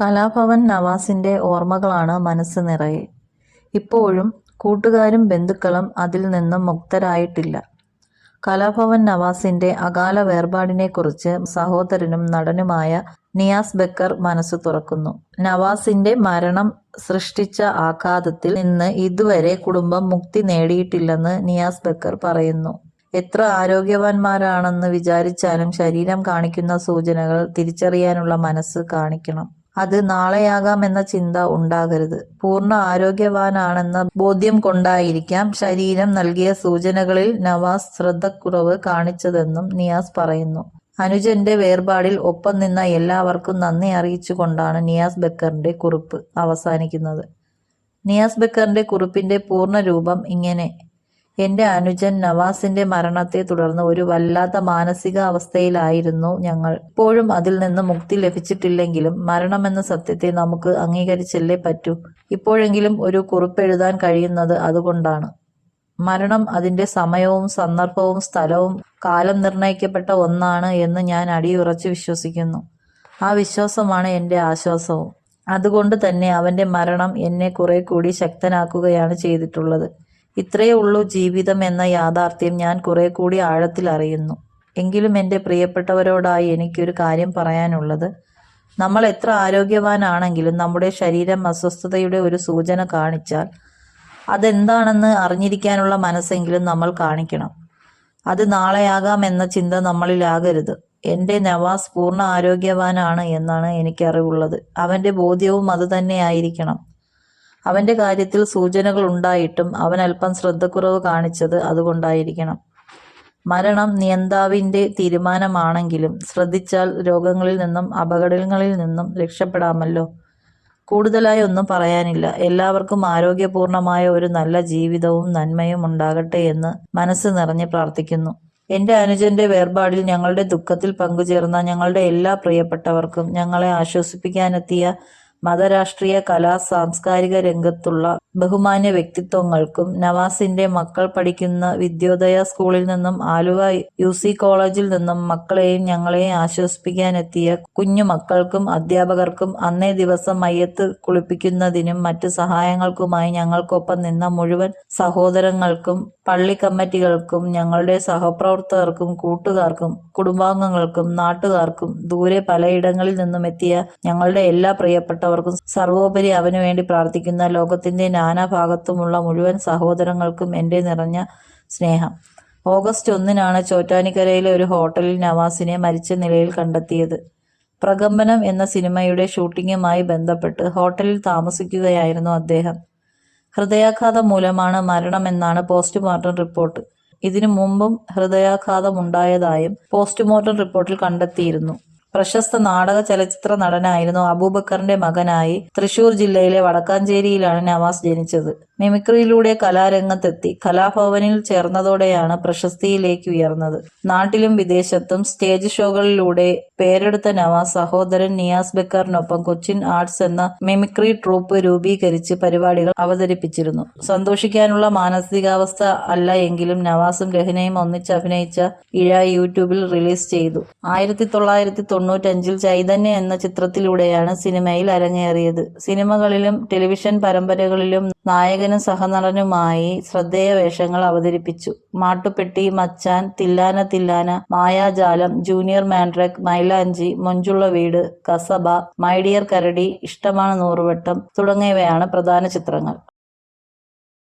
കലാഭവൻ നവാസിന്റെ ഓർമ്മകളാണ് മനസ്സ് നിറയെ. ഇപ്പോഴും കൂട്ടുകാരും ബന്ധുക്കളും അതിൽ നിന്നും മുക്തരായിട്ടില്ല. കലാഭവൻ നവാസിന്റെ അകാല വേർപാടിനെക്കുറിച്ച് സഹോദരനും നടനുമായ നിയാസ് ബക്കർ മനസ്സ് തുറക്കുന്നു. നവാസിന്റെ മരണം സൃഷ്ടിച്ച ആഘാതത്തിൽ നിന്ന് ഇതുവരെ കുടുംബം മുക്തി നേടിയിട്ടില്ലെന്ന് നിയാസ് ബക്കർ പറയുന്നു. എത്ര ആരോഗ്യവാന്മാരാണെന്ന് വിചാരിച്ചാലും ശരീരം കാണിക്കുന്ന സൂചനകൾ തിരിച്ചറിയാനുള്ള മനസ്സ് കാണിക്കണം. അത് നാളെയാകാമെന്ന ചിന്ത ഉണ്ടാകരുത്. പൂർണ ആരോഗ്യവാനാണെന്ന ബോധ്യം കൊണ്ടായിരിക്കാം ശരീരം നൽകിയ സൂചനകളിൽ നവാസ് ശ്രദ്ധക്കുറവ് കാണിച്ചതെന്നും നിയാസ് പറയുന്നു. അനുജന്റെ വേർപാടിൽ ഒപ്പം നിന്ന എല്ലാവർക്കും നന്ദി അറിയിച്ചുകൊണ്ടാണ് നിയാസ് ബക്കറിന്റെ കുറിപ്പ് അവസാനിക്കുന്നത്. നിയാസ് ബക്കറിന്റെ കുറിപ്പിന്റെ പൂർണ രൂപം ഇങ്ങനെ. എന്റെ അനുജൻ നവാസിന്റെ മരണത്തെ തുടർന്ന് ഒരു വല്ലാത്ത മാനസിക അവസ്ഥയിലായിരുന്നു ഞങ്ങൾ. ഇപ്പോഴും അതിൽ നിന്ന് മുക്തി ലഭിച്ചിട്ടില്ലെങ്കിലും മരണമെന്ന സത്യത്തെ നമുക്ക് അംഗീകരിച്ചല്ലേ പറ്റൂ. ഇപ്പോഴെങ്കിലും ഒരു കുറിപ്പെഴുതാൻ കഴിയുന്നത് അതുകൊണ്ടാണ്. മരണം അതിന്റെ സമയവും സന്ദർഭവും സ്ഥലവും കാലം നിർണയിക്കപ്പെട്ട ഒന്നാണ് എന്ന് ഞാൻ അടിയുറച്ച് വിശ്വസിക്കുന്നു. ആ വിശ്വാസമാണ് എന്റെ ആശ്വാസവും. അതുകൊണ്ട് തന്നെ അവന്റെ മരണം എന്നെ കുറെ കൂടി ശക്തനാക്കുകയാണ് ചെയ്തിട്ടുള്ളത്. ഇത്രയേ ഉള്ളൂ ജീവിതം എന്ന യാഥാർത്ഥ്യം ഞാൻ കുറെ കൂടി ആഴത്തിൽ അറിയുന്നു. എങ്കിലും എന്റെ പ്രിയപ്പെട്ടവരോടായി എനിക്കൊരു കാര്യം പറയാനുള്ളത് നമ്മൾ എത്ര ആരോഗ്യവാനാണെങ്കിലും നമ്മുടെ ശരീരം അസ്വസ്ഥതയുടെ ഒരു സൂചന കാണിച്ചാൽ അതെന്താണെന്ന് അറിഞ്ഞിരിക്കാനുള്ള മനസ്സെങ്കിലും നമ്മൾ കാണിക്കണം. അത് നാളെയാകാം എന്ന ചിന്ത നമ്മളിലാകരുത്. എന്റെ നവാസ് പൂർണ ആരോഗ്യവാനാണ് എന്നാണ് എനിക്കറിവുള്ളത്. അവന്റെ ബോധ്യവും അതുതന്നെയായിരിക്കണം. അവന്റെ കാര്യത്തിൽ സൂചനകൾ ഉണ്ടായിട്ടും അവൻ അല്പം ശ്രദ്ധക്കുറവ് കാണിച്ചത് അതുകൊണ്ടായിരിക്കണം. മരണം നിയന്താവിന്റെ തീരുമാനമാണെങ്കിലും ശ്രദ്ധിച്ചാൽ രോഗങ്ങളിൽ നിന്നും അപകടങ്ങളിൽ നിന്നും രക്ഷപ്പെടാമല്ലോ. കൂടുതലായി ഒന്നും പറയാനില്ല. എല്ലാവർക്കും ആരോഗ്യപൂർണമായ ഒരു നല്ല ജീവിതവും നന്മയും ഉണ്ടാകട്ടെ എന്ന് മനസ്സ് നിറഞ്ഞ് പ്രാർത്ഥിക്കുന്നു. എന്റെ അനുജന്റെ വേർപാടിൽ ഞങ്ങളുടെ ദുഃഖത്തിൽ പങ്കുചേർന്ന ഞങ്ങളുടെ എല്ലാ പ്രിയപ്പെട്ടവർക്കും ഞങ്ങളെ ആശ്വസിപ്പിക്കാനെത്തിയ മത രാഷ്ട്രീയ കലാ സാംസ്കാരിക രംഗത്തുള്ള ബഹുമാന്യ വ്യക്തിത്വങ്ങൾക്കും നവാസിന്റെ മക്കൾ പഠിക്കുന്ന വിദ്യോദയ സ്കൂളിൽ നിന്നും ആലുവ യു സി കോളേജിൽ നിന്നും മക്കളെയും ഞങ്ങളെയും ആശ്വസിപ്പിക്കാനെത്തിയ കുഞ്ഞു മക്കൾക്കും അധ്യാപകർക്കും അന്നേ ദിവസം മയ്യത്ത് കുളിപ്പിക്കുന്നതിനും മറ്റ് സഹായങ്ങൾക്കുമായി ഞങ്ങൾക്കൊപ്പം നിന്ന മുഴുവൻ സഹോദരങ്ങൾക്കും പള്ളി കമ്മിറ്റികൾക്കും ഞങ്ങളുടെ സഹപ്രവർത്തകർക്കും കൂട്ടുകാർക്കും കുടുംബാംഗങ്ങൾക്കും നാട്ടുകാർക്കും ദൂരെ പലയിടങ്ങളിൽ നിന്നും എത്തിയ ഞങ്ങളുടെ എല്ലാ പ്രിയപ്പെട്ടവർക്കും സർവോപരി അവനു വേണ്ടി പ്രാർത്ഥിക്കുന്ന ലോകത്തിന്റെ നാനാഭാഗത്തുമുള്ള മുഴുവൻ സഹോദരങ്ങൾക്കും എന്റെ നിറഞ്ഞ സ്നേഹം. ഓഗസ്റ്റ് ഒന്നിനാണ് ചോറ്റാനിക്കരയിലെ ഒരു ഹോട്ടലിൽ നവാസിനെ മരിച്ച നിലയിൽ കണ്ടെത്തിയത്. പ്രകമ്പനം എന്ന സിനിമയുടെ ഷൂട്ടിങ്ങുമായി ബന്ധപ്പെട്ട് ഹോട്ടലിൽ താമസിക്കുകയായിരുന്നു അദ്ദേഹം. ഹൃദയാഘാതം മൂലമാണ് മരണമെന്നാണ് പോസ്റ്റ്മോർട്ടം റിപ്പോർട്ട്. ഇതിനു മുമ്പും ഹൃദയാഘാതമുണ്ടായതായും പോസ്റ്റ്മോർട്ടം റിപ്പോർട്ടിൽ കണ്ടെത്തിയിരുന്നു. പ്രശസ്ത നാടക ചലച്ചിത്ര നടനായിരുന്നു അബൂബക്കറിന്റെ മകനായി തൃശൂർ ജില്ലയിലെ വടക്കാഞ്ചേരിയിലാണ് നവാസ് ജനിച്ചത്. മിമിക്രിയിലൂടെ കലാരംഗത്തെത്തി കലാഭവനിൽ ചേർന്നതോടെയാണ് പ്രശസ്തിയിലേക്ക് ഉയർന്നത്. നാട്ടിലും വിദേശത്തും സ്റ്റേജ് ഷോകളിലൂടെ പേരെടുത്ത നവാസ് സഹോദരൻ നിയാസ് ബക്കറിനൊപ്പം കൊച്ചിൻ ആർട്സ് എന്ന മിമിക്രി ട്രൂപ്പ് രൂപീകരിച്ച് പരിപാടികൾ അവതരിപ്പിച്ചിരുന്നു. സന്തോഷിക്കാനുള്ള മാനസികാവസ്ഥ അല്ല എങ്കിലും നവാസും രഹ്നയും ഒന്നിച്ച് അഭിനയിച്ച ഇഴ യൂട്യൂബിൽ റിലീസ് ചെയ്തു. ആയിരത്തി തൊള്ളായിരത്തി തൊണ്ണൂറ്റഞ്ചിൽ ചൈതന്യ എന്ന ചിത്രത്തിലൂടെയാണ് സിനിമയിൽ അരങ്ങേറിയത്. സിനിമകളിലും ടെലിവിഷൻ പരമ്പരകളിലും നായകനും സഹനടനുമായി ശ്രദ്ധേയ വേഷങ്ങൾ അവതരിപ്പിച്ചു. മാട്ടുപെട്ടി മച്ചാൻ, തില്ലാന തില്ലാന, മായാജാലം, ജൂനിയർ മാൻഡ്രക് മൈലാഞ്ചി, മൊഞ്ചുള്ള വീട്, കസബ, മൈഡിയർ കരടി, ഇഷ്ടമാണ് നൂറുവട്ടം തുടങ്ങിയവയാണ് പ്രധാന ചിത്രങ്ങൾ.